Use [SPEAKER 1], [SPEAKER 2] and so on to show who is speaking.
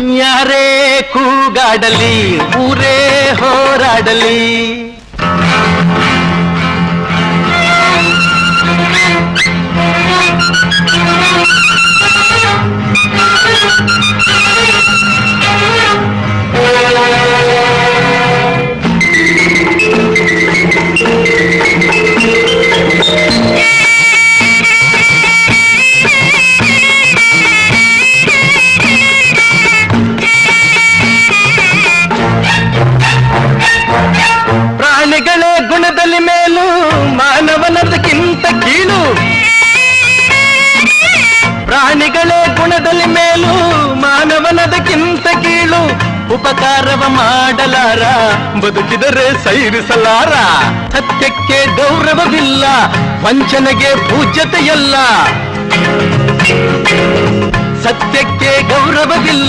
[SPEAKER 1] ಯಾರೇ ಕೂಗಾಡಲಿ ಊರೇ ಹೋರಾಡಲಿ. ಪ್ರಾಣಿಗಳೇ ಗುಣದಲ್ಲಿ ಮೇಲು, ಮಾನವನದಕ್ಕಿಂತ ಕೀಳು, ಉಪಕಾರವ ಮಾಡಲಾರ, ಬದುಕಿದರೆ ಸೈರಿಸಲಾರ. ಸತ್ಯಕ್ಕೆ ಗೌರವವಿಲ್ಲ, ವಂಚನೆಗೆ ಪೂಜ್ಯತೆಯಲ್ಲ. ಸತ್ಯಕ್ಕೆ ಗೌರವವಿಲ್ಲ.